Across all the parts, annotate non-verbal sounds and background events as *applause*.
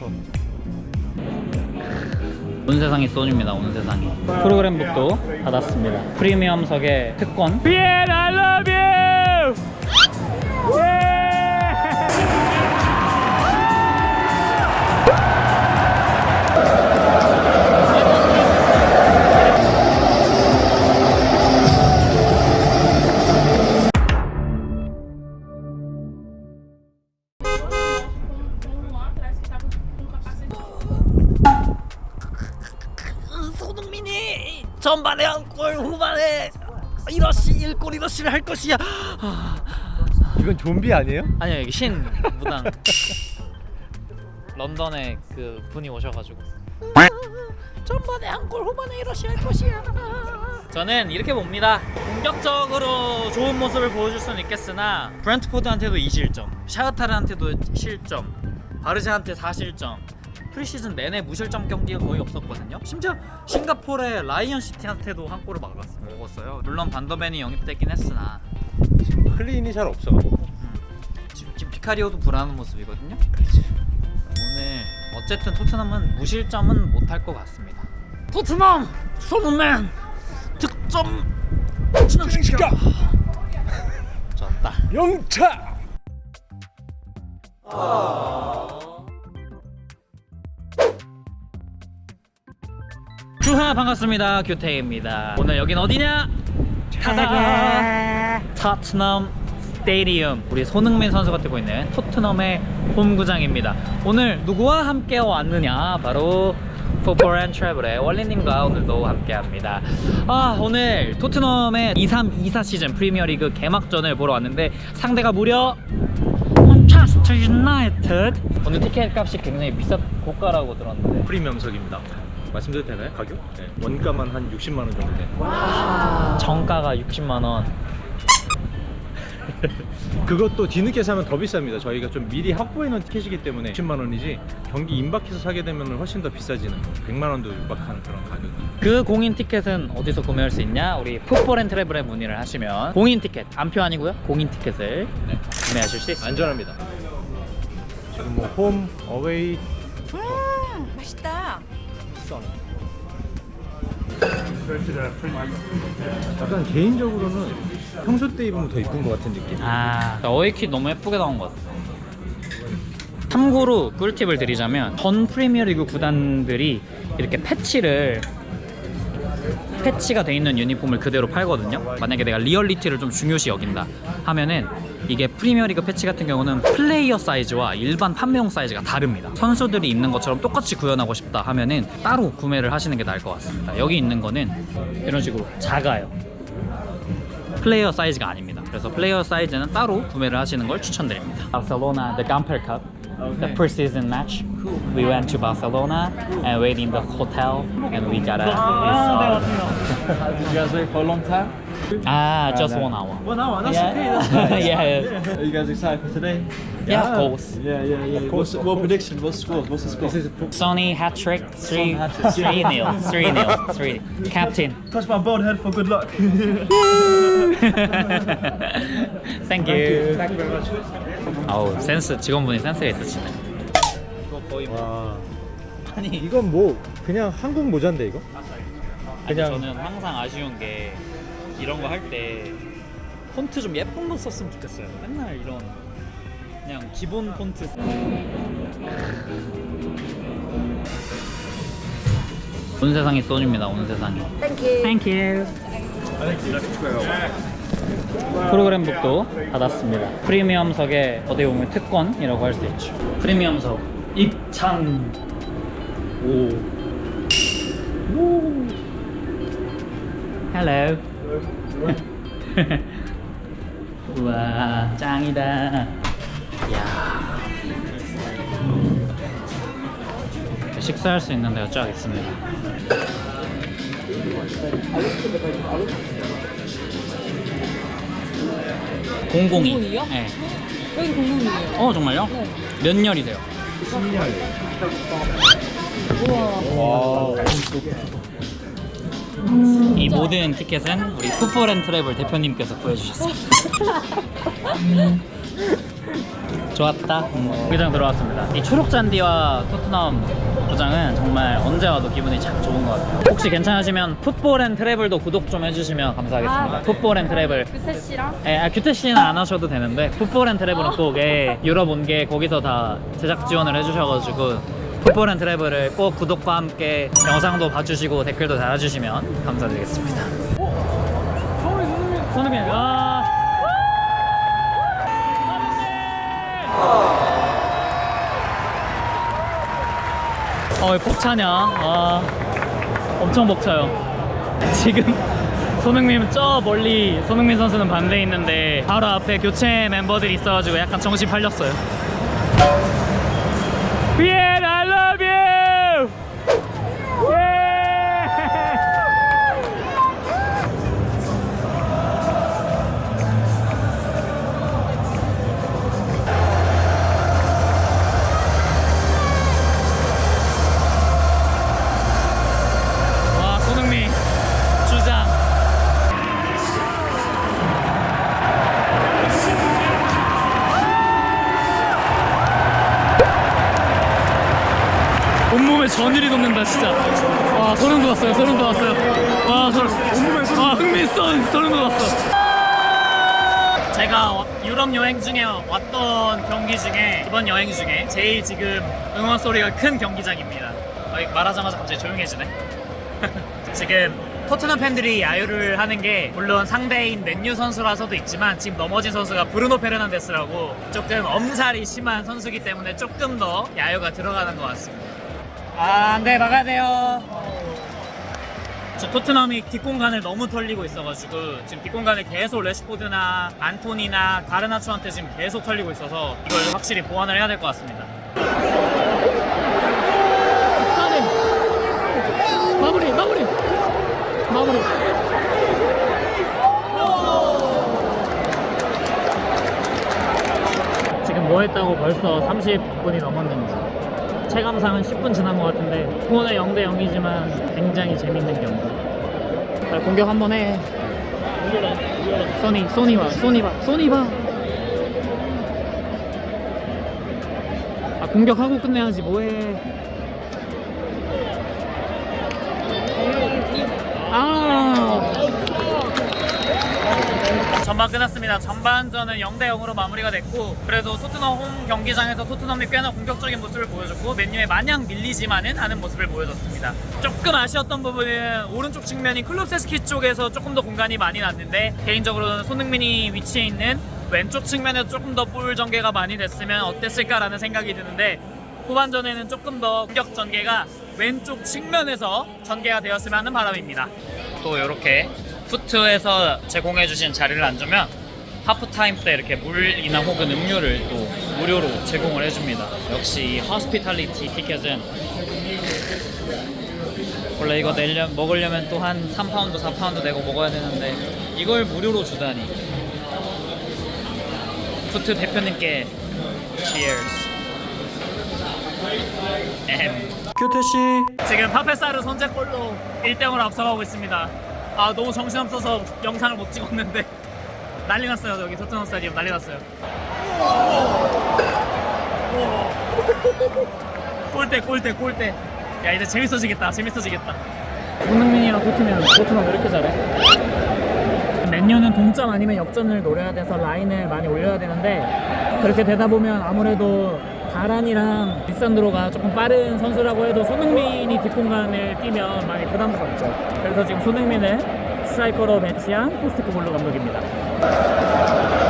싶어. 온 세상이 소주입니다. 온 세상이. 프로그램 북도 받았습니다. 프리미엄석의 특권. 비엔 you. 1골 이러시를 할 것이야 이건 좀비 아니에요? 아니요 여기 신 무당. *laughs* 런던에 그 분이 오셔가지고. *laughs* 전반에 한골 후반에 이러시 할 것이야 저는 이렇게 봅니다. 공격적으로 좋은 모습을 보여줄 수는 있겠으나 브랜트포드한테도 2실점, 샤흐타르한테도 실점, 바르샤한테 4실점. 프리시즌 내내 무실점 경기가 거의 없었거든요. 심지어 싱가포르의 라이언 시티한테도 한 골을 막았, 먹었어요. 물론 반더벤이 영입되긴 했으나 클린이 잘 없어. 지금, 지금 피카리오도 불안한 모습이거든요. 오늘 어쨌든 토트넘은 무실점은 못할 것 같습니다. 토트넘 손흥민 득점 진행시켜 졌다. *laughs* 영차. 주하 반갑습니다. 규태입니다. 오늘 여긴 어디냐? 타다! 토트넘 스테디움. 우리 손흥민 선수가 뛰고 있는 토트넘의 홈구장입니다. 오늘 누구와 함께 왔느냐? 바로 포포 앤 트래블의 원리님과 오늘도 함께합니다. 아 오늘 토트넘의 23-24 시즌 프리미어리그 개막전을 보러 왔는데 상대가 무려 manchester 유나이티드. 오늘 티켓 값이 굉장히 비싸 고가라고 들었는데 프리미엄석입니다. 말씀드려도 되나요? 가격? 네. 원가만 한 60만 원 정도 돼. 정가가 60만 원. *laughs* 그것도 뒤늦게 사면 더 비쌉니다. 저희가 좀 미리 확보해 놓은 티켓이기 때문에 60만 원이지 경기 임박해서 사게 되면 훨씬 더 비싸지는 100만 원도 육박하는 그런 가격이. 그 공인 티켓은 어디서 구매할 수 있냐? 우리 풋볼앤 트래블에 문의를 하시면 공인 티켓, 안표 아니고요. 공인 티켓을 네. 구매하실 수 있습니다. 안전합니다. 지금 뭐 홈, 어웨이. 약간 개인적으로는 평소 때 입으면 더 이쁜 것 같은 느낌. 아, 어웨이킷 너무 예쁘게 나온 것 같아요. 참고로 꿀팁을 드리자면 전 프리미어리그 구단들이 이렇게 패치를 패치가 돼 있는 유니폼을 그대로 팔거든요. 만약에 내가 리얼리티를 좀 중요시 여긴다 하면은 이게 프리미어리그 패치 같은 경우는 플레이어 사이즈와 일반 판매용 사이즈가 다릅니다. 선수들이 입는 것처럼 똑같이 구현하고 싶다 하면은 따로 구매를 하시는 게 나을 것 같습니다. 여기 있는 거는 이런 식으로 작아요. 플레이어 사이즈가 아닙니다. 그래서 플레이어 사이즈는 따로 구매를 하시는 걸 추천드립니다. Barcelona, the Gamper Cup, the preseason match. We went to Barcelona and wait in the hotel, and we got a. Did *laughs* you guys wait for a long time? Ah, just one hour. One hour, that's Yeah. okay. That's yeah, yeah, Are you guys excited for today? yeah, of course. Yeah, yeah, yeah. What's, what prediction? What's the score? What's the score? Sonny hat trick, three, hat trick. three nil, three nil, three. Captain. Touch my bald head for good luck. Thank you. Thank you very much. 아우 센스 직원분이 센스가 있으시네. 이거 거의 뭐 와, 아니 이건 뭐 그냥 한국 모자인데 이거? 아니, 그냥- 저는 항상 아쉬운 게 이런 거 할 때 폰트 좀 예쁜 거 썼으면 좋겠어요. 맨날 이런 그냥 기본 폰트. 온 세상이 소주입니다. 온 세상이. Thank you. 프로그램북도 받았습니다. 프리미엄석의 어떻게 보면 특권이라고 할 수 있죠. 프리미엄석 입장. 오. 오. Hello. *laughs* 우와 짱이다. 야. 식사할 수 있는 데가 쫙 있습니다. 공공이. 공공이요? 네. 여기 공룡이에요. 어 정말요? 네. 몇 년이세요? 우와. 이 모든 티켓은 우리 풋볼앤 트래블 대표님께서 구해주셨습니다. 좋았다. 경기장 들어왔습니다. 이 초록 잔디와 토트넘 구장은 정말 언제 와도 기분이 참 좋은 것 같아요. 혹시 괜찮으시면 풋볼 앤 트래블도 구독 좀 해주시면 감사하겠습니다. 아. 풋볼 앤 트래블. 규태 씨랑 예, 아, 규태 씨는 안 하셔도 되는데 풋볼 앤 트래블은 꼭 예, 유럽 온 게 거기서 다 제작 지원을 해주셔가지고 풋볼 앤 트래블을 꼭 구독과 함께 영상도 봐주시고 댓글도 달아주시면 감사드리겠습니다. 손흥민, 아. 어, 왜 벅차냐? 아, 엄청 벅차요. 지금 손흥민 저 멀리 손흥민 선수는 반대에 있는데 바로 앞에 교체 멤버들이 있어가지고 약간 정신 팔렸어요. 비엔 온몸에 전율이 돋는다 진짜. 와 소름 돋았어요 소름 돋았어요. 와 소름 온몸에 소름 와 흥미선 소름 돋았어. 제가 와- 유럽 여행 중에 왔던 경기 중에 이번 여행 중에 제일 지금 응원 소리가 큰 경기장입니다. 말하자마자 갑자기 조용해지네. *laughs* 지금 토트넘 팬들이 야유를 하는 게 물론 상대인 맨유 선수라서도 있지만 지금 넘어진 선수가 브루노 페르난데스라고 조금 엄살이 심한 선수기 때문에 조금 더 야유가 들어가는 것 같습니다 아, 안 돼, 막아야 돼요. 저 토트넘이 뒷공간을 너무 털리고 있어가지고 지금 뒷공간을 계속 레시포드나 안토니나 가르나초한테 지금 계속 털리고 있어서 이걸 확실히 보완을 해야 될 것 같습니다. 마무리, 마무리, 마무리. 지금 뭐 했다고 벌써 30분이 넘었는지. 체감상은 10분 지난 것 같은데 오늘 0대 0이지만 굉장히 재밌는 경기. 빨리 공격 한 번 해. 소니 소니 봐 소니 봐 소니 봐아 아, 공격하고 끝내야지. 뭐해. 아 전반 끝났습니다. 전반전은 0대 0으로 마무리가 됐고 그래도 토트넘 홈 경기장에서 토트넘이 꽤나 공격적인 모습을 보여줬고 맨유에 마냥 밀리지만은 않은 모습을 보여줬습니다. 조금 아쉬웠던 부분은 오른쪽 측면인 클롭세스키 쪽에서 조금 더 공간이 많이 났는데 개인적으로는 손흥민이 위치해 있는 왼쪽 측면에서 조금 더 볼 전개가 많이 됐으면 어땠을까라는 생각이 드는데 후반전에는 조금 더 공격 전개가 왼쪽 측면에서 전개가 되었으면 하는 바람입니다. 또 이렇게 푸트에서 제공해주신 자리를 앉으면 하프타임 때 이렇게 물이나 혹은 음료를 또 무료로 제공을 해줍니다. 역시 이 허스피탈리티 티켓은 원래 이거 내려 먹으려면 또 한 3파운드, 4파운드 내고 먹어야 되는데 이걸 무료로 주다니. 푸트 대표님께 cheers. 엠. 교태씨 지금 파페사르 선제골로 1대0으로 앞서가고 있습니다 아 너무 정신없어서 영상을 못 찍었는데. *laughs* 난리 났어요 여기 토트넘 스타디움. 난리 났어요. *laughs* 골대 골대 골대. 야 이제 재밌어지겠다 재밌어지겠다. 손흥민이랑 토트넘 토트넘 왜 이렇게 잘해? 맨유는 동점 아니면 역전을 노려야 돼서 라인을 많이 올려야 되는데 그렇게 되다 보면 아무래도 바란이랑 리산드로가 조금 빠른 선수라고 해도 손흥민이 뒷공간을 뛰면 많이 부담스럽죠. 그래서 지금 손흥민을 스트라이커로 배치한 포스트코 볼로 감독입니다.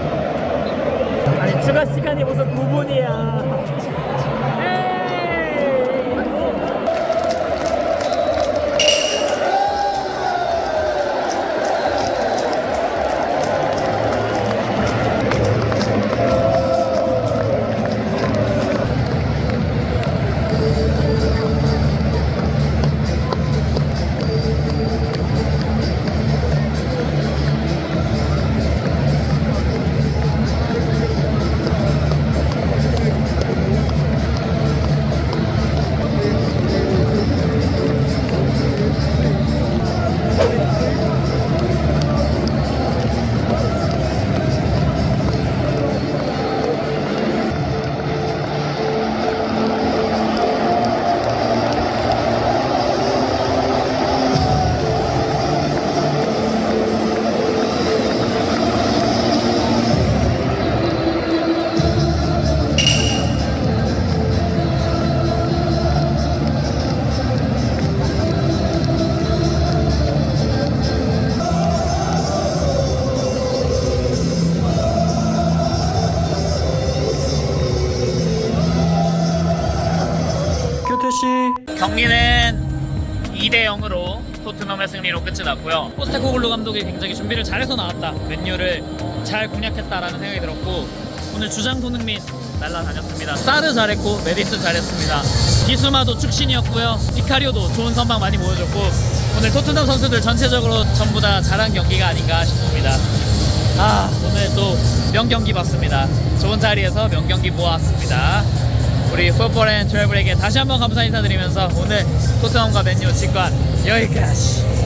2대 0으로 토트넘의 승리로 끝이 났고요. 포스테코글루 감독이 굉장히 준비를 잘해서 나왔다. 맨유를 잘 공략했다라는 생각이 들었고 오늘 주장 손흥민 날라다녔습니다. 사르 잘했고 메디스 잘했습니다. 기수마도 축신이었고요. 디카리오도 좋은 선방 많이 보여줬고 오늘 토트넘 선수들 전체적으로 전부 다 잘한 경기가 아닌가 싶습니다. 아 오늘 또 명경기 봤습니다. 좋은 자리에서 명경기 보았습니다. 우리 풋볼 앤 트래블에게 다시 한번 감사 인사드리면서 오늘 토트넘과 맨유 직관 여기까지